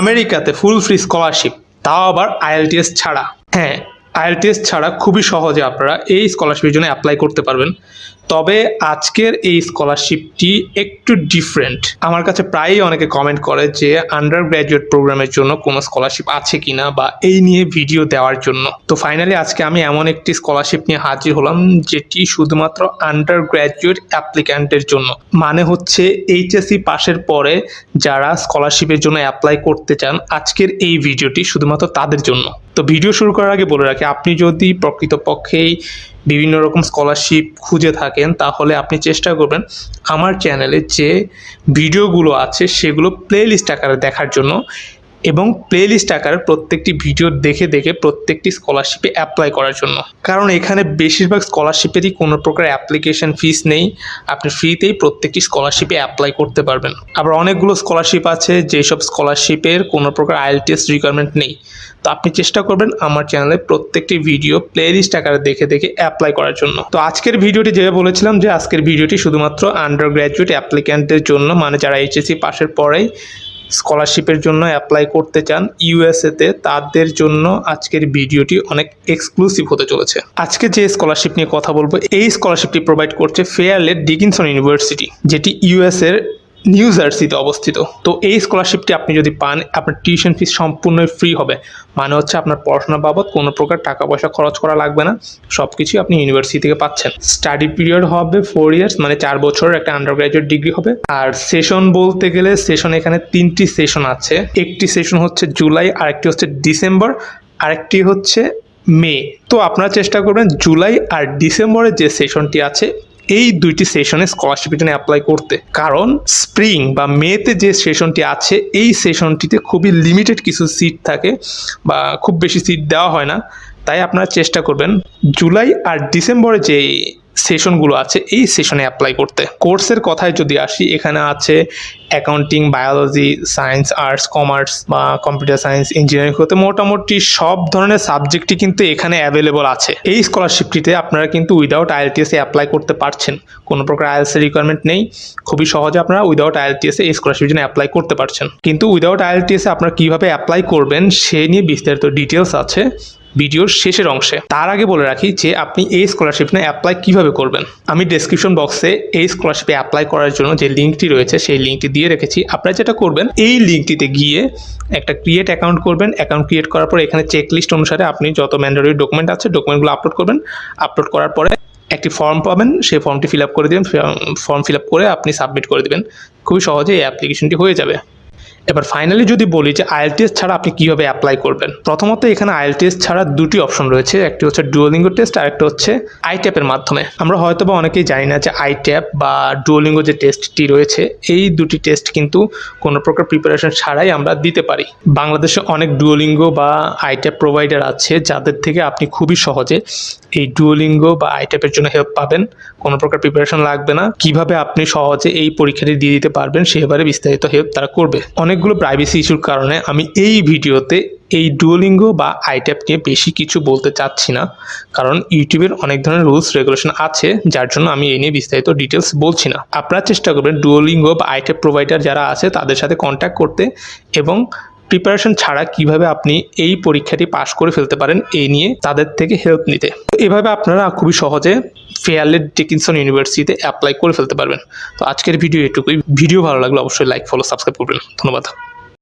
আমেরিকাতে full free scholarship তাও আবার আইএলটিএস ছাড়া। হ্যাঁ আইএলটিএস ছাড়া খুবই সহজে আপনারা এই স্কলারশিপের জন্য অ্যাপ্লাই করতে পারবেন। তবে আজকের এই স্কলারশিপটি একটু ডিফারেন্ট আমার কাছে প্রায়ই অনেকে কমেন্ট করে যে আন্ডার গ্র্যাজুয়েট প্রোগ্রামের জন্য কোনো স্কলারশিপ আছে কি না বা এই নিয়ে ভিডিও দেওয়ার জন্য। তো ফাইনালি আজকে আমি এমন একটি স্কলারশিপ নিয়ে হাজির হলাম, যেটি শুধুমাত্র আন্ডার গ্র্যাজুয়েট অ্যাপ্লিক্যান্টের জন্য। মানে হচ্ছে এইচএসসি পাশের পরে যারা স্কলারশিপের জন্য অ্যাপ্লাই করতে চান, আজকের এই ভিডিওটি শুধুমাত্র তাদের জন্য। তো ভিডিও শুরু করার আগে বলে রাখি, আপনি যদি প্রকৃতপক্ষেই বিভিন্ন রকম স্কলারশিপ খুঁজে থাকেন, তাহলে আপনি চেষ্টা করবেন আমার চ্যানেলে যে ভিডিওগুলো আছে, সেগুলো প্লেলিস্ট আকারে দেখার জন্য এবং প্লেলিস্ট আকারে প্রত্যেকটি ভিডিও দেখে দেখে প্রত্যেকটি স্কলারশিপে অ্যাপ্লাই করার জন্য। কারণ এখানে বেশিরভাগ স্কলারশিপেরই কোনো প্রকার অ্যাপ্লিকেশন ফিস নেই। আপনি ফ্রিতেই প্রত্যেকটি স্কলারশিপে অ্যাপ্লাই করতে পারবেন। আবার অনেকগুলো স্কলারশিপ আছে, যেসব স্কলারশিপের কোনো প্রকার আইএলটিএস রিকোয়ারমেন্ট নেই। তো আপনি চেষ্টা করবেন আমার চ্যানেলে প্রত্যেকটি ভিডিও প্লেলিস্ট আকারে দেখে দেখে অ্যাপ্লাই করার জন্য। তো আজকের ভিডিওটি যেভাবে বলেছিলাম যে, আজকের ভিডিওটি শুধুমাত্র আন্ডার গ্র্যাজুয়েট অ্যাপ্লিক্যান্টের জন্য মানে যারা এইচএসসি পাশের পরেই স্কলারশিপের জন্য অ্যাপ্লাই করতে চান ইউএসএতে তাদের জন্য আজকের ভিডিওটি অনেক এক্সক্লুসিভ হতে চলেছে। আজকে যে স্কলারশিপ নিয়ে কথা বলব, এই স্কলারশিপটি প্রোভাইড করছে ফেয়ারলেট ডিকিনসন ইউনিভার্সিটি যেটি ইউএস এর নিউ জার্সিতে অবস্থিত। তো এই স্কলারশিপটি আপনি যদি পান, আপনার টিউশন ফিস সম্পূর্ণই ফ্রি হবে। মানে হচ্ছে আপনার পড়াশোনা বাবদ কোনো প্রকার টাকা পয়সা খরচ করা লাগবে না। সব কিছুই আপনি ইউনিভার্সিটি থেকে পাচ্ছেন। স্টাডি পিরিয়ড হবে ফোর ইয়ার্স মানে চার বছরের একটা আন্ডার গ্রাজুয়েট ডিগ্রি হবে। আর সেশন বলতে গেলে সেশন এখানে তিনটি সেশন আছে। একটি সেশন হচ্ছে জুলাই, আরেকটি হচ্ছে ডিসেম্বর, আরেকটি হচ্ছে মে। তো আপনারা চেষ্টা করবেন জুলাই আর ডিসেম্বরের যে সেশনটি আছে এই দুইটি সেশনে স্কলারশিপের জন্য অ্যাপ্লাই করতে। কারণ স্প্রিং বা মেতে যে সেশনটি আছে, এই সেশনটিতে খুবই লিমিটেড কিছু সিট থাকে বা খুব বেশি সিট দেওয়া হয় না। তাই আপনারা চেষ্টা করবেন, জুলাই আর ডিসেম্বরে যে সেশনগুলো আছে, এই সেশনে অ্যাপ্লাই করতে। কোর্সের কথায় যদি আসি, এখানে আছে accounting biology science arts commerce বা কম্পিউটার সায়েন্স ইঞ্জিনিয়ারিং হতে মোটামুটি সব ধরনের সাবজেক্টই কিন্তু এখানে অ্যাভেলেবল আছে। এই স্কলারশিপটিতে আপনারা কিন্তু উইদাউট আইএলটিএসে অ্যাপ্লাই করতে পারছেন। কোনো প্রকার আইএলসি রিকোয়ারমেন্ট নেই। খুবই সহজে আপনারা উইদাউট আইএলটিএসে এই স্কলারশিপের জন্য অ্যাপ্লাই করতে পারছেন। কিন্তু উইদাউট আইএলটিএসে আপনারা কীভাবে অ্যাপ্লাই করবেন, সে নিয়ে বিস্তারিত ডিটেলস আছে। ভিডিওর শেষের অংশে। তার আগে বলে রাখি যে, আপনি এই স্কলারশিপ নিয়ে অ্যাপ্লাই কীভাবে করবেন। আমি ডেসক্রিপশন বক্সে এই স্কলারশিপে অ্যাপ্লাই করার জন্য যে লিঙ্কটি রয়েছে, সেই লিঙ্কটি দিয়ে রেখেছি। আপনারা যেটা করবেন, এই লিঙ্কটিতে গিয়ে একটা ক্রিয়েট অ্যাকাউন্ট করবেন। অ্যাকাউন্ট ক্রিয়েট করার পর এখানে চেক লিস্ট অনুসারে আপনি যত ম্যান্ডারি ডকুমেন্ট আছে ডকুমেন্টগুলো আপলোড করবেন। আপলোড করার পরে একটি ফর্ম পাবেন, সেই ফর্মটি ফিল আপ করে দেবেন। ফর্ম ফিল আপ করে আপনি সাবমিট করে দেবেন। খুবই সহজে এই অ্যাপ্লিকেশনটি হয়ে যাবে। এবার ফাইনালি যদি বলি যে আইএলটিএস ছাড়া আপনি কীভাবে অ্যাপ্লাই করবেন? প্রথমত এখানে আইএলটিএস ছাড়া দুটি অপশন রয়েছে, একটি হচ্ছে ডুয়োলিঙ্গো টেস্ট আর একটা হচ্ছে আইট্যাপের মাধ্যমে। আমরা হয়তো বা অনেকেই জানি না যে আইট্যাপ বা ডুয়োলিঙ্গো যে টেস্টটি রয়েছে, এই দুটি টেস্ট কিন্তু কোনো প্রকার প্রিপারেশন ছাড়াই আমরা দিতে পারি। বাংলাদেশে অনেক ডুয়োলিঙ্গো বা আইট্যাপ প্রোভাইডার আছে, যাদের থেকে আপনি খুবই সহজে এই ডুয়োলিঙ্গো বা আইট্যাপের জন্য হেল্প পাবেন। কোনো প্রকার প্রিপারেশন লাগবে না। কীভাবে আপনি সহজে এই পরীক্ষাটি দিয়ে দিতে পারবেন সেবারে বিস্তারিত হেল্প তারা করবে। অনেকগুলো প্রাইভেসি ইস্যুর কারণে আমি এই ভিডিওতে এই ডুয়োলিঙ্গো বা আইট্যাপ নিয়ে বেশি কিছু বলতে চাচ্ছি না। কারণ ইউটিউবের অনেক ধরনের রুলস রেগুলেশন আছে, যার জন্য আমি এই নিয়ে বিস্তারিত ডিটেলস বলছি না। আপনারা চেষ্টা করবেন ডুয়োলিঙ্গো বা আইট্যাপ প্রোভাইডার যারা আছে, তাদের সাথে কন্ট্যাক্ট করতে এবং প্রিপারেশন ছাড়া কীভাবে আপনি এই পরীক্ষাটি পাশ করে ফেলতে পারেন, এই নিয়ে তাদের থেকে হেল্প নিতে। এভাবে আপনারা খুবই সহজে ফেয়ারলেট ডিকিনসন ইউনিভার্সিটিতে অ্যাপ্লাই করে ফেলতে পারবেন। তো আজকের ভিডিও এটুকুই। ভিডিও ভালো লাগলে অবশ্যই লাইক ফলো সাবস্ক্রাইব করবেন। ধন্যবাদ।